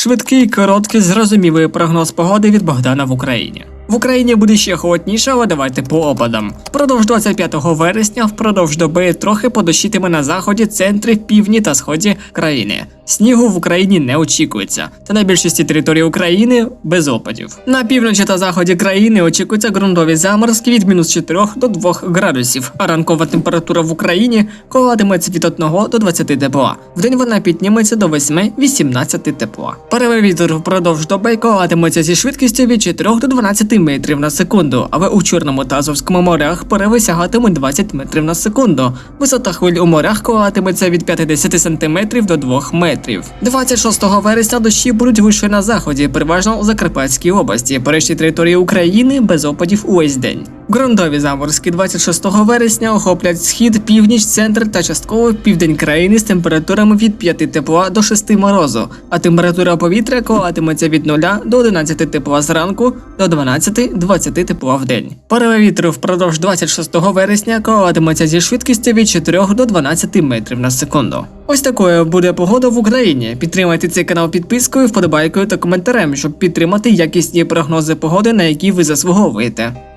Швидкий, короткий, зрозумілий прогноз погоди від Богдана в Україні. В Україні буде ще холодніше, але давайте по опадам. Впродовж 25 вересня, впродовж доби трохи подощитиме на заході, центрі, півдні та сході країни. Снігу в Україні не очікується, та на більшості території України без опадів. На півночі та заході країни очікуються ґрунтові заморозки від мінус 4 до 2 градусів, а ранкова температура в Україні коливатиметься від 1 до 20 тепла. Вдень вона підніметься до 8-18 тепла. Перевий вітер впродовж доби коливатиметься зі швидкістю від 4 до 12 метрів на секунду, але у Чорному та Азовському морях пориви сягатимуть 20 метрів на секунду. Висота хвиль у морях коливатиметься від 50 см до 2 метрів. 26 вересня дощі будуть вище на заході, переважно у Закарпатській області, по території України без опадів увесь день. Ґрунтові заморозки 26 вересня охоплять схід, північ, центр та частково південь країни з температурами від 5 тепла до 6 морозу, а температура повітря коливатиметься від 0 до 11 тепла зранку до 12-20 тепла в день. Пориви вітру впродовж 26 вересня коливатиметься зі швидкістю від 4 до 12 метрів на секунду. Ось такою буде погода в Україні. Підтримайте цей канал підпискою, вподобайкою та коментарем, щоб підтримати якісні прогнози погоди, на які ви заслуговуєте.